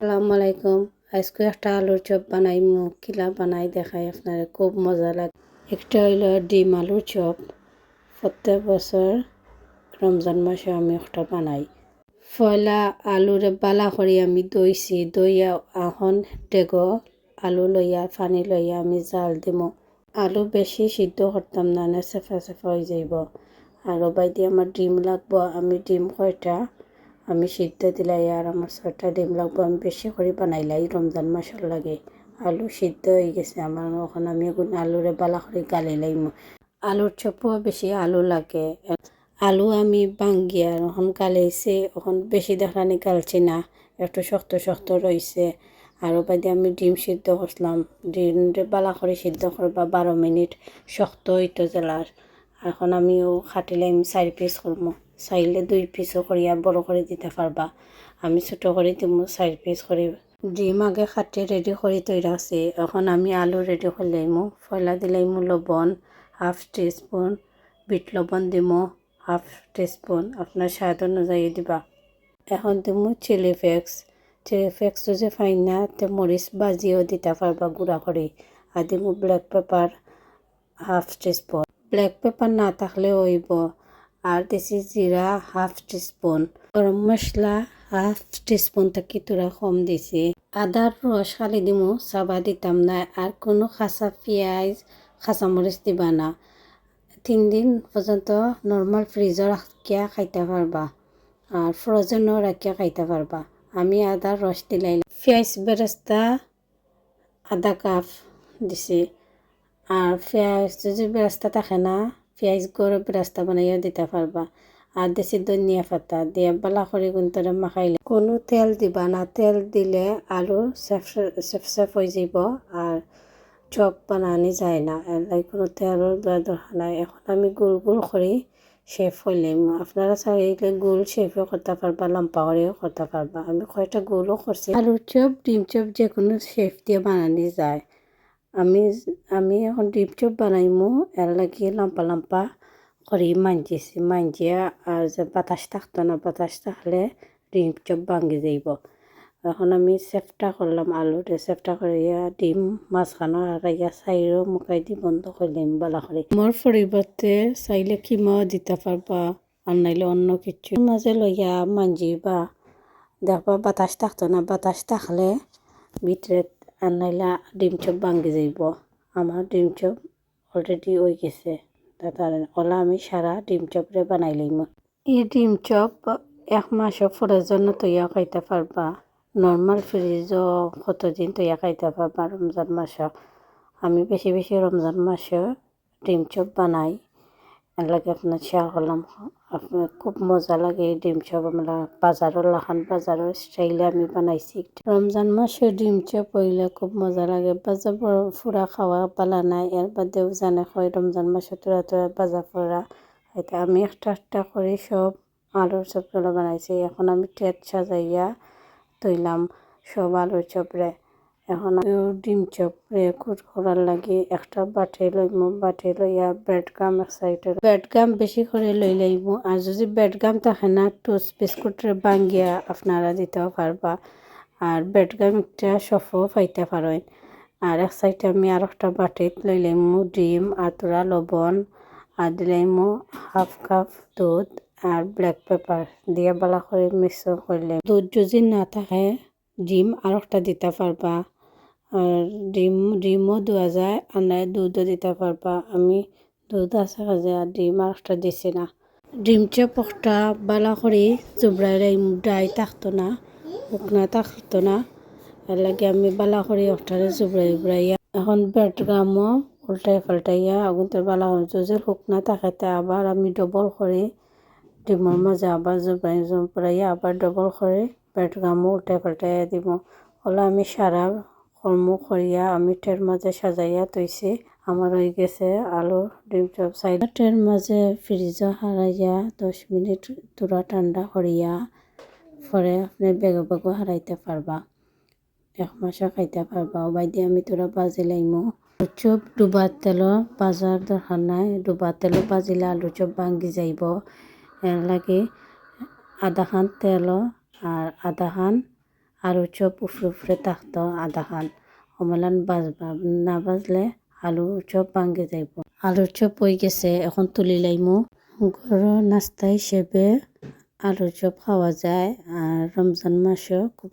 আসসালামু আলাইকুম আজকে একটা আলুর চপ বানাই কিলা বানাই দেখাই আপনার খুব মজা লাগে একটা হইল ডিম আলুর চপ। প্রত্যেক বছর রমজান মাসে আমি একটা বানাই। পয়লা আলুরে বালা করে আমি দইছি। দইয়া এখন ডেগ আলু লইয়া পানি লইয়া আমি জাল দিম। আলু বেশি সিদ্ধ করতাম না চেফা চেফা হয়ে যাইব। আর বাইদি আমার ডিম লাগবো। আমি ডিম কয়টা আমি সিদ্ধ দিলাই আর আমার ছয়টা ডিম লাগবো, আমি বেশি করে বানাইলাই রমজান মাসের লাগে। আলু সিদ্ধ হয়ে গেছে আমার ওখানে আমি এখন আলুরে বালা করে গালি লাইম আলুর চপও বেশি আলু লাগে। আলু আমি বাঙ্গি আর এখন গালাইছে এখন বেশি দেখানি গালছি না একটু শক্ত শক্ত রয়েছে আরও বাদে আমি ডিম সিদ্ধ করলাম ডিম বালা করে সিদ্ধ করবা বারো মিনিট শক্ত হইতো জেলার এখন আমিও খাটিলাম চারি পিস করব চাইলে দুই পিসও করিয়া বড় করে দিতে পারবা আমি ছোট করে দিব চার পিস করে ডিম আগে খাটি রেডি করে তৈরি আছে এখন আমি আলু রেডি করলাইমু ফয়লা দিলাইমু লবণ, হাফ টিস্পুন। বিট লবণ দিমু, হাফ টিস্পুন। আপনার স্বাদ অনুযায়ী দিবা। এখন দিমু চিলি ফ্লেক্স। চিলি ফ্লেক্সটো যে ফাইন না, তে মরিচ বাজিও দিতে পারবা গুঁড়া করে আর দিমু black pepper half teaspoon. Black pepper না থাকলে হইব। আর দিছি জিরা হাফ টিস্পুন গরম মশলা হাফ টিস্পুন থেকে তোরা কম দিছি। আদার রস খালি দিমু, চাবা দিতাম না। আর কোনো খাঁচা পেঁয়াজ মরিচ দিবা না। তিন দিন পর্যন্ত নর্মাল ফ্রিজও রাখিয়া খাইতে পারবা আর ফ্রোজেনও রাখিয়া খাইতে পারবা আমি আদার রস দিলাই পেঁয়াজ বেরেস্তা আধা কাপ দিছি। আর পেঁয়াজ যদি বেরেস্তা থাকে না পেঁয়াজ গরম রাস্তা বানাইয়া দিতে পারবা। আর দেশি ধনিয়া পাতা দিয়ে বালা করে গুন্তরে মাখাইলে। কোনো তেল দিবা না, তেল দিলে আলু সেফ হয়ে যাব আর চপ বানানি যায় না। এলাই কোনো তেলের দরকার নাই। এখন আমি গোল গোল করে শেফ হইলাম আপনারা চাইলে গোল শেফও করতে পারবা লম্পা করেও করতে পারবা। আমি কয়টা গোলও করছি। আলুর চপ, ডিম চপ যে কোনো শেফ দিয়ে বানানি যায়। আমি আমি এখন ডিপ চপ বানাইমু, এর লাগি লাম্পা লাম্পা করি মাঞ্জিছি মাঞ্জিয়া আর যে বাতাস থাকতো না, বাতাস থাকলে ডিম চপ ভাঙি যাইব। এখন আমি চেফটা করলাম আলুতে চেফটা করিয়া ডিম মাছখানো আগাইয়া চাইরও মুখাই দি বন্ধ করলাম বালা করে মোর পরিবর্তে চাইলে কিমাও দিতে পারবা আর নাইলে অন্য কিছু। মাঝে লইয়া মাঞ্জিবা দেখবা বাতাস থাকতো না, বাতাস থাকলে ভিতরে আর নাইলে ডিম চপ ভাঙ্গি যাইব। আমার ডিম চপ অলরেডি হয়ে গেছে। তার ওলা আমি সারা ডিম চপরে বানাই লইম। এই ডিম চপ এক মাসও ফোরের জন্য তৈয়া খাইতে পারবা। নর্মাল ফ্রিজও কতদিন তৈয়া খাইতে পারবা রমজান মাসও আমি বেশি বেশি রমজান মাসে ডিম চপ বানাই। লাগে আপনার শেয়ার করলাম আপনার খুব মজা লাগে এই ডিম চপ আমরা বাজারের লাখান বাজারের স্টাইলে আমি বানাইছি। রমজান মাসে ডিম চপ হইলে খুব মজা লাগে। বাজার ফুরা খাওয়া পালা নাই এর বাদেও জানে হয় রমজান মাসে তোরা তোরা বাজার ফুরা এটা আমি একটা একটা করে সব আলুর চপগুলো বানাইছি। এখন আমি ট্রেট সাজাইয়া তৈলাম সব আলুর চপরে এখন ডিম চপ কুট করার লাগে। একটা বাটি লইম, বাটি লইয়া ব্রেড গাম এক সাইডে ব্রেড গাম বেশি করে লই লইব আর যদি ব্রেড গাম থাকে না টোস্ট বিস্কুটের বাঙ্গিয়া আপনারা দিতেও পারবা। আর ব্রেড গাম একটা সফও পাইতে পারেন। আর এক সাইডে আমি আর একটা বাটিত লই লাইমু, ডিম, আতরা, লবণ। আর দিলাইমু হাফ কাপ দুধ আর ব্ল্যাক পেপার দিয়ে বালা করে মিশ্রণ করলে দুধ যদি না থাকে, ডিম আর একটা দিতে পারবা। আর ডিম, ডিমও দেওয়া যায় আর নাই দুধও দিতে পারবা। আমি দুধ আছে কাজে আর ডিম আর একটা দিছি না। ডিম চপটা বালা করে জুবড়াই ডাই থাকতো না শুকনা থাকতো না। এর লাগে আমি বালা করে ওটারে জুবড়াই জুবড়াইয়া এখন বেড গামও উল্টাই পাল্টাইয়া আগুনতে বালা হচ্ছে যে শুকনা থাকাতে আবার আমি ডবল করে। ডিমের মাঝে আবার জুবড়াই জুবড়াইয়া আবার ডবল করে বেড গামও উল্টাই পাল্টাইয়া দিব ওলা আমি সারা কর্ম করিয়া আমি টের মাঝে সাজাইয়া তৈছি আমার হয়ে গেছে আলু, ডিম চপ, সাইড। টের মাঝে ফ্রিজ হারাইয়া দশ মিনিট তুরা ঠান্ডা করিয়া পরে আপনি বেগে বেগে হারাইতে পারবা। এক মাসে খাইতে পারবা। ও বাইদি আমি তোরা বাজি লাইমো। চপ ডুবার তেল, বাজার দরকার নাই। ডুবার তেল বাজিলে আলু চপ ভাঙ্গি যাইব। এর লাগে আধা খান তেল আর আধা খান আলুর চপ উফরে উফরে থাকতো আধা খান অমলান বাজবা না বাজলে আলু চপ ভাঙ্গে যাইব। আলুর চপ হয়ে গেছে, এখন তুলি লাইমু। ঘরের নাস্তা হিসেবে আলুর চপ খাওয়া যায়। আর রমজান মাসেও খুব